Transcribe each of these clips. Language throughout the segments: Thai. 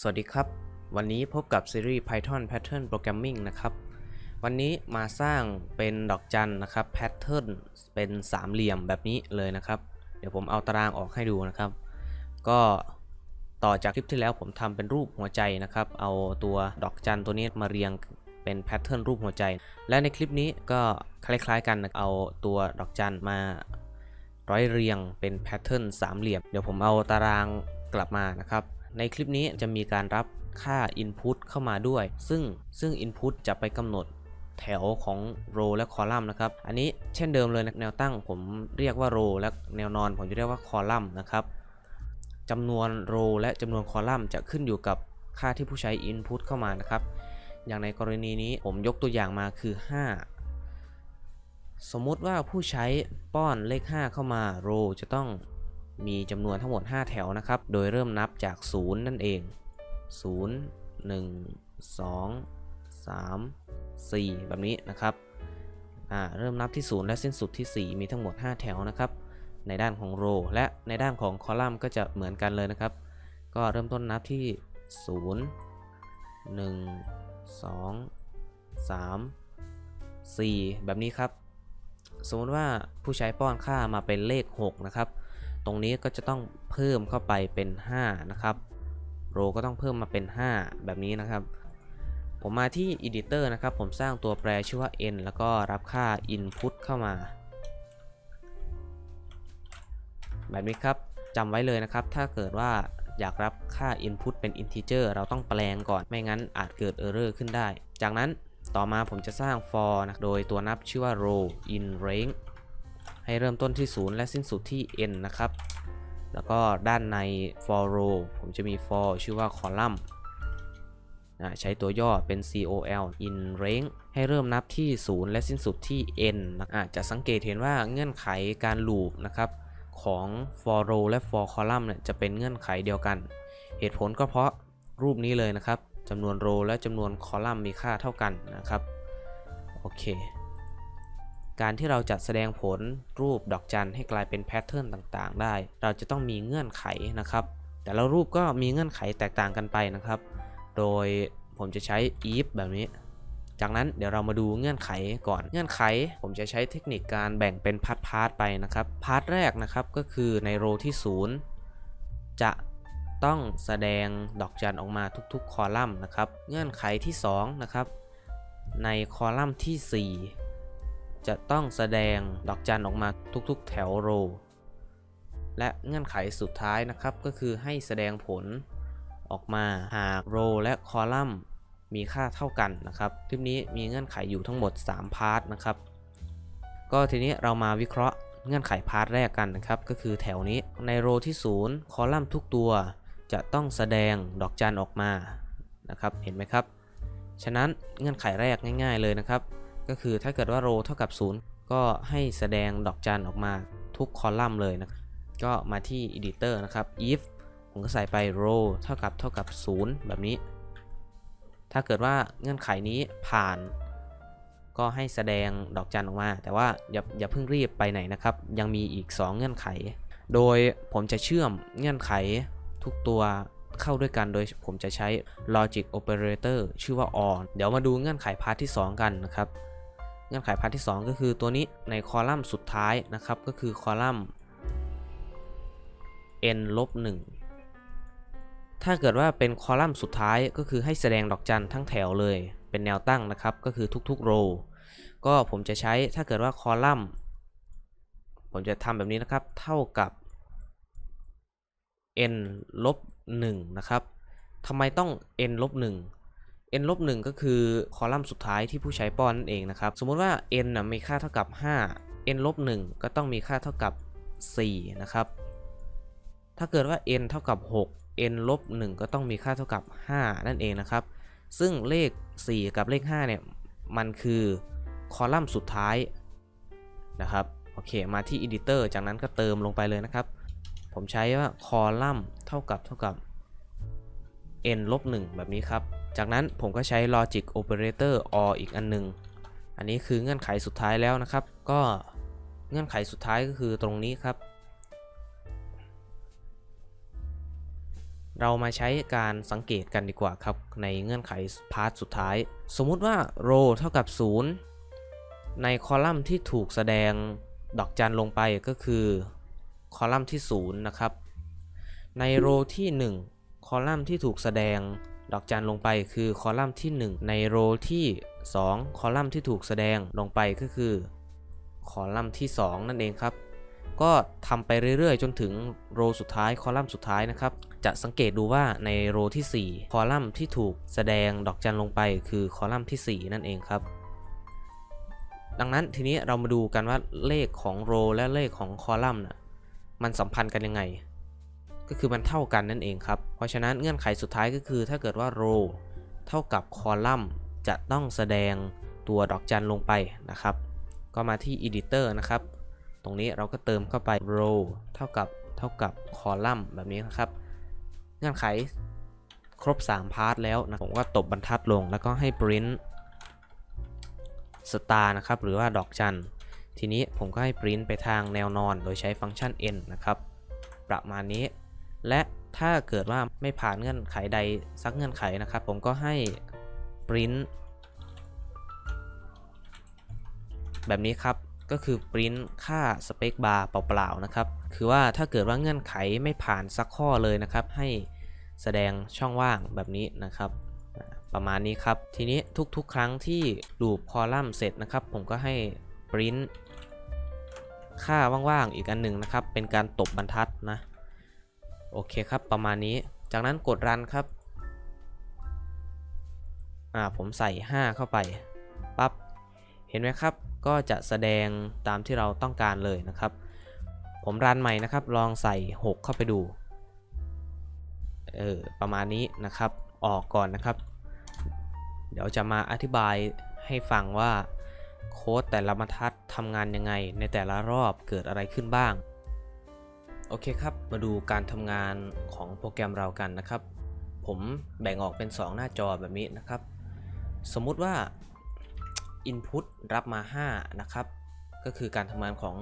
สวัสดีครับ วันนี้พบกับซีรีส์ Python Pattern Programming นะครับ วันนี้มาสร้างเป็นดอกจันนะครับ Pattern เป็นสามเหลี่ยมแบบนี้เลยนะครับ เดี๋ยวผมเอาตารางออกให้ดูนะครับ ก็ต่อจากคลิปที่แล้วผมทำเป็นรูปหัวใจนะครับ เอาตัวดอกจันตัวนี้มาเรียงเป็นแพทเทิร์นรูปหัวใจ และในคลิปนี้ก็คล้ายๆกันนะเอาตัวดอกจันมาร้อยเรียงเป็นแพทเทิร์นสามเหลี่ยม เดี๋ยวผมเอาตารางกลับมานะครับ ในคลิปนี้จะมีการรับค่า Input เข้ามาด้วย ซึ่งซึ่ง Input จะไปกำหนดแถวของ row และ column นะครับ อันนี้เช่นเดิมเลยแนวตั้งผมเรียกว่า row และแนวนอนผมจะเรียกว่า column นะครับจำนวน row และจำนวน column จะขึ้นอยู่กับค่าที่ผู้ใช้ input เข้ามานะครับ อย่างในกรณีนี้ผมยกตัวอย่างมาคือ 5 สมมุติว่าผู้ใช้ป้อนเลข 5 เข้ามา row จะต้อง มีจำนวนทั้งหมด 5 แถวนะครับ โดยเริ่มนับจาก 0 นั่นเอง 0 1 2 3 4 แบบนี้นะครับเริ่มนับที่ 0 และสิ้นสุดที่ 4 มีทั้งหมด 5 แถวนะครับ ในด้านของ row และในด้านของ column ก็จะเหมือนกันเลยนะครับ ก็เริ่มต้นนับที่ 0 1 2 3 4 แบบนี้ครับ สมมติว่าผู้ใช้ป้อนค่ามาเป็นเลข 6 นะครับ ตรงนี้ก็จะต้องเพิ่มเข้าไปเป็น 5 นะครับโรก็ต้องเพิ่มมาเป็น 5 แบบนี้นะครับ ผมมาที่ Editor นะครับ ผมสร้างตัวแปรชื่อว่า n แล้วก็รับค่า input เข้ามา แบบนี้ครับจำไว้เลยนะครับ ถ้าเกิดว่าอยากรับค่า input เป็น integer เราต้องแปลงก่อน ไม่งั้นอาจเกิด error ขึ้นได้ จากนั้นต่อมาผมจะสร้าง for นะ โดยตัวนับชื่อว่า row in range ให้เริ่มต้นที่ 0 และสิ้นสุดที่ n นะครับ แล้วก็ด้านใน for row ผมจะมี for ชื่อว่า column นะใช้ตัวย่อเป็น col in range ให้เริ่มนับที่ 0 และสิ้นสุดที่ n นะอาจจะสังเกตเห็นว่าเงื่อนไขการ loop นะครับของ for row และ for column เนี่ยจะเป็นเงื่อนไขเดียวกัน เหตุผลก็เพราะรูปนี้เลยนะครับจำนวน row และจำนวน column มีค่าเท่ากันนะครับ โอเค การที่เราจะแสดงผลรูปดอกจันให้กลายเป็นแพทเทิร์นต่างๆ ได้ เราจะต้องมีเงื่อนไขนะครับ แต่ละรูปก็มีเงื่อนไขแตกต่างกันไปนะครับ โดยผมจะใช้ if แบบนี้ จากนั้นเดี๋ยวเรามาดูเงื่อนไขก่อน เงื่อนไขผมจะใช้เทคนิคการแบ่งเป็นพาร์ทพาร์ทไปนะครับ พาร์ทแรกนะครับก็คือในโรที่ 0 จะต้องแสดงดอกจันออกมาทุกๆ คอลัมน์นะครับ เงื่อนไขที่2นะครับ ในคอลัมน์ที่ 4 จะต้องแสดงดอกจันออกมาทุกๆ แถวโร และเงื่อนไขสุดท้ายนะครับก็คือให้แสดงผลออกมาหากโรและคอลัมน์มีค่าเท่ากันนะครับคลิปนี้มีเงื่อนไขอยู่ทั้งหมด 3 พาร์ทนะครับ ก็ทีนี้เรามาวิเคราะห์เงื่อนไขพาร์ทแรกกันนะครับ ก็คือแถวนี้ในโรที่ 0 คอลัมน์ทุกตัว จะต้องแสดงดอกจันออกมานะครับ เห็นไหมครับ ฉะนั้นเงื่อนไขแรกง่าย ๆเลยนะครับ ก็คือถ้าเกิดว่าโรเท่ากับ 0 ก็ให้แสดงดอกจันออกมาทุกคอลัมน์เลยนะ ก็มาที่ editor นะครับ if ผมก็ใส่ไป row เท่ากับเท่ากับ 0 แบบนี้ ถ้าเกิดว่าเงื่อนไขนี้ผ่าน ก็ให้แสดงดอกจันออกมา แต่ว่าอย่าอย่าเพิ่งรีบไปไหนนะครับ ยังมีอีก 2 เงื่อนไข โดยผมจะเชื่อมเงื่อนไขทุกตัวเข้าด้วยกันโดยผมจะใช้ logic operator ชื่อว่า or เดี๋ยวมาดูเงื่อนไขพาร์ทที่ 2 กันนะครับ เงื่อนไขพาร์ทที่ 2 ก็คือตัวนี้ในคอลัมน์สุดท้ายนะครับ ก็คือคอลัมน์ n ลบ1ถ้าเกิดว่าเป็นคอลัมน์สุดท้ายก็คือให้แสดงดอกจันทั้งแถวเลย เป็นแนวตั้งนะครับ ก็คือทุกๆ row ก็ผมจะใช้ถ้าเกิดว่าคอลัมน์ผมจะทำแบบนี้นะครับ เท่ากับ n ลบ1นะครับทำไมต้อง n ลบ1 n ลบ1ก็คือคอลัมน์สุดท้ายที่ผู้ใช้ป้อนนั่นเองนะครับ สมมุติว่า n นะมีค่าเท่ากับ 5 n ลบ1ก็ต้องมีค่าเท่ากับ 4 นะครับ ถ้าเกิดว่า n เท่ากับ 6 n ลบ1ก็ต้องมีค่าเท่ากับ 5 นั่นเองนะครับ ซึ่งเลข 4 กับเลข 5 เนี่ย มันคือคอลัมน์สุดท้ายนะครับ โอเค มาที่ editor จากนั้นก็เติมลงไปเลยนะครับ ผมใช้ว่าคอลัมน์เท่ากับเท่ากับ n ลบ1แบบนี้ครับ จากนั้นผมก็ใช้ logic operator or อีกอันหนึง อันนี้คือเงื่อนไขสุดท้ายแล้วนะครับ ก็เงื่อนไขสุดท้ายก็คือตรงนี้ครับ เรามาใช้การสังเกตกันดีกว่าครับ ในเงื่อนไขพาร์ทสุดท้าย สมมุติว่า row เท่ากับ 0 ในคอลัมน์ที่ถูกแสดงดอกจันลงไปก็คือคอลัมน์ที่ 0 นะครับ ใน row ที่ 1 คอลัมน์ที่ถูกแสดง ดอกจันลงไปคือคอลัมน์ที่ 1 ใน row ที่ 2 คอลัมน์ที่ถูกแสดงลงไปก็คือ คอลัมน์ที่ 2 นั่นเองครับ ก็ทำไปเรื่อยๆ จนถึงโรสุดท้ายคอลัมน์สุดท้ายนะครับ จะสังเกตดูว่าในโรที่ 4 คอลัมน์ที่ถูกแสดงดอกจันลงไปคือคอลัมน์ที่ 4 นั่นเองครับ ดังนั้นทีนี้เรามาดูกันว่าเลขของโรและเลขของคอลัมน์น่ะมันสัมพันธ์กันยังไง ก็คือมันเท่ากันนั่นเองครับ เพราะฉะนั้นเงื่อนไขสุดท้ายก็คือ ถ้าเกิดว่าโรเท่ากับคอลัมน์จะต้องแสดงตัวดอกจันลงไปนะครับ ก็มาที่ editor นะครับ ตรงนี้เราก็เติมเข้าไป row เท่ากับเท่ากับ column แบบนี้นะครับ เงื่อนไขครบ 3 พาร์ทแล้วนะผมก็ตบบรรทัดลงแล้วก็ให้ print star นะครับ หรือว่าดอกจัน ทีนี้ผมก็ให้ print ไปทางแนวนอน โดยใช้ฟังก์ชัน n นะครับ ประมาณนี้ และถ้าเกิดว่าไม่ผ่านเงื่อนไขใดสักเงื่อนไขนะครับ ผมก็ให้ print แบบนี้ครับก็คือปริ้นค่าสเปคบาร์เปล่าๆนะครับ คือว่าถ้าเกิดว่าเงื่อนไขไม่ผ่านสักข้อเลยนะครับ ให้แสดงช่องว่างแบบนี้นะครับ ประมาณนี้ครับ ทีนี้ทุกๆ ครั้งที่ลูปคอลัมน์เสร็จนะครับ ผมก็ให้ปริ้นค่าว่างๆ อีกอันหนึ่งนะครับ เป็นการตบบรรทัดนะ โอเคครับประมาณนี้ จากนั้นกดรันครับ อ่าผมใส่ 5 เข้าไป ปั๊บ เห็นไหมครับ ก็จะแสดงตามที่เราต้องการเลยนะครับ ผมรันใหม่นะครับ ลองใส่ 6 เข้าไปดู เออประมาณนี้นะครับ ออกก่อนนะครับ เดี๋ยวจะมาอธิบายให้ฟังว่าโค้ดแต่ละบรรทัดทำงานยังไงในแต่ละรอบเกิดอะไรขึ้นบ้าง โอเคครับ มาดูการทำงานของโปรแกรมเรากันนะครับ ผมแบ่งออกเป็น 2 หน้าจอแบบนี้นะครับ สมมุติว่า Input รับมา 5 นะครับ ก็คือการทำงานของ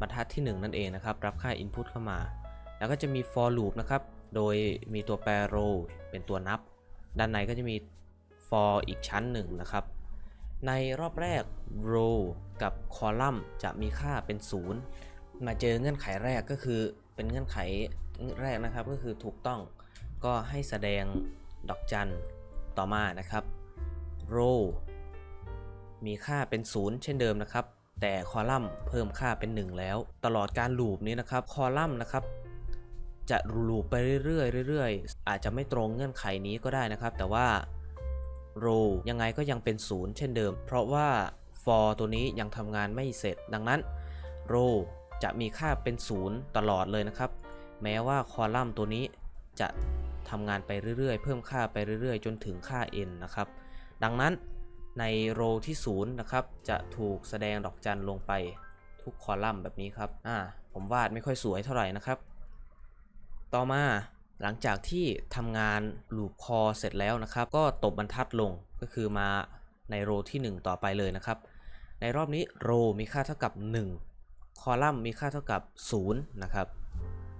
บรรทัดที่ 1 นั่นเองนะครับ รับค่า Input เข้ามา แล้วก็จะมี for loop นะครับ โดยมีตัวแปร row เป็นตัวนับ ด้านในก็จะมี for อีกชั้นหนึ่งนะครับ ในรอบแรก row กับ column จะมีค่าเป็น 0 มาเจอเงื่อนไขแรกก็คือเป็นเงื่อนไขแรกนะครับก็คือถูกต้องก็ให้แสดงดอกจันต่อมานะครับ row มีค่าเป็น 0 เช่นเดิมนะครับ แต่คอลัมน์เพิ่มค่าเป็น 1 แล้ว ตลอดการลูปนี้นะครับคอลัมน์นะครับจะลูปไปเรื่อยๆเรื่อยๆ อาจจะไม่ตรงเงื่อนไขนี้ก็ได้นะครับ แต่ว่า row ยังไงก็ยังเป็น 0 เช่นเดิม เพราะว่า for ตัวนี้ยังทำงานไม่เสร็จดังนั้น row จะมีค่าเป็น0ตลอดเลยนะครับ แม้ว่าคอลัมน์ตัวนี้จะทำงานไปเรื่อยๆ เพิ่มค่าไปเรื่อยๆ จนถึงค่า n นะครับ ดังนั้นในโรที่0นะครับจะถูกแสดงดอกจันลงไปทุกคอลัมน์แบบนี้ครับ อ่า ผมวาดไม่ค่อยสวยเท่าไหร่นะครับ ต่อมาหลังจากที่ทำงานลูปคอเสร็จแล้วนะครับ ก็ตบบรรทัดลงก็คือมาในโรที่ 1 ต่อไปเลยนะครับ ในรอบนี้โรมีค่าเท่ากับ 1 คอลัมน์มีค่าเท่ากับ 0 นะครับ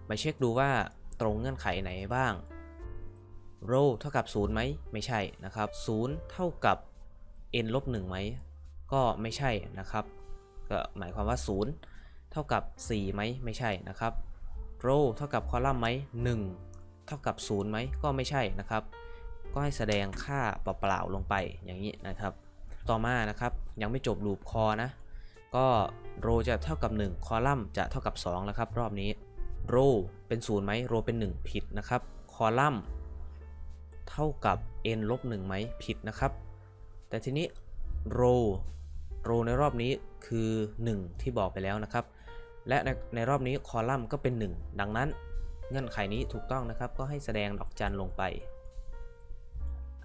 มาเช็คดูว่าตรงเงื่อนไขไหนบ้าง row เท่ากับ 0ไหมไม่ใช่นะครับ 0 เท่ากับ n ลบ1ไหม ก็ไม่ใช่นะครับ ก็หมายความว่า 0 เท่ากับ 4ไหมไม่ใช่นะครับ row เท่ากับคอลัมน์ไหม1 เท่ากับ 0ไหมก็ไม่ใช่นะครับ ก็ให้แสดงค่าเปล่าๆลงไปอย่างนี้นะครับ ต่อมานะครับยังไม่จบลูปคอนะ ก็ row จะเท่ากับ 1 คอลัมน์จะเท่ากับ2แล้วครับรอบนี้ row เป็น0ไหม row เป็น 1 ผิดนะครับ คอลัมน์เท่ากับ n ลบ1ไหมผิดนะครับ แต่ทีนี้ row row ในรอบนี้คือ 1 ที่บอกไปแล้วนะครับ และในในรอบนี้คอลัมน์ก็เป็น 1 ดังนั้นเงื่อนไขนี้ถูกต้องนะครับ ก็ให้แสดงดอกจันลงไป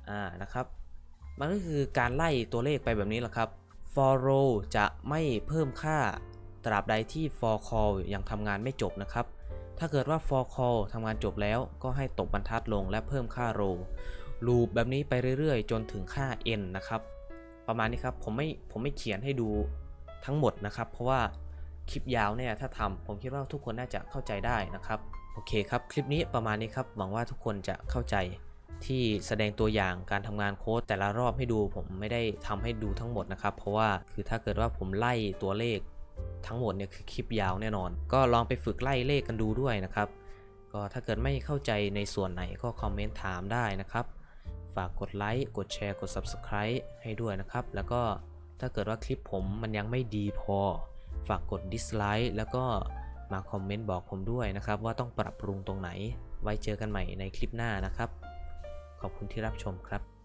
อ่านะครับ มันก็คือการไล่ตัวเลขไปแบบนี้แหละครับ for row จะไม่เพิ่มค่าตราบใดที่ for call ยังทำงานไม่จบนะครับ ถ้าเกิดว่า for call ทำงานจบแล้วก็ให้ตบบรรทัดลงและเพิ่มค่า row ลูปแบบนี้ไปเรื่อยๆ จนถึงค่า n นะครับ ประมาณนี้ครับ ผมไม่ ผมไม่เขียนให้ดูทั้งหมดนะครับ เพราะว่าคลิปยาวเนี่ยถ้าทำผมคิดว่าทุกคนน่าจะเข้าใจได้นะครับ โอเคครับ คลิปนี้ประมาณนี้ครับ หวังว่าทุกคนจะเข้าใจ ที่แสดงตัวอย่างการทำงานโค้ดแต่ละรอบให้ดูผมไม่ได้ทำให้ดูทั้งหมดนะครับ เพราะว่าคือถ้าเกิดว่าผมไล่ตัวเลขทั้งหมดเนี่ยคือคลิปยาวแน่นอน ก็ลองไปฝึกไล่เลขกันดูด้วยนะครับ ก็ถ้าเกิดไม่เข้าใจในส่วนไหนก็คอมเมนต์ถามได้นะครับ ฝากกดไลค์กดแชร์กด Subscribe ให้ด้วยนะครับ แล้วก็ถ้าเกิดว่าคลิปผมมันยังไม่ดีพอ ฝากกด dislike แล้วก็มาคอมเมนต์บอกผมด้วยนะครับ ว่าต้องปรับปรุงตรงไหน ไว้เจอกันใหม่ในคลิปหน้านะครับ ขอบคุณที่รับชมครับ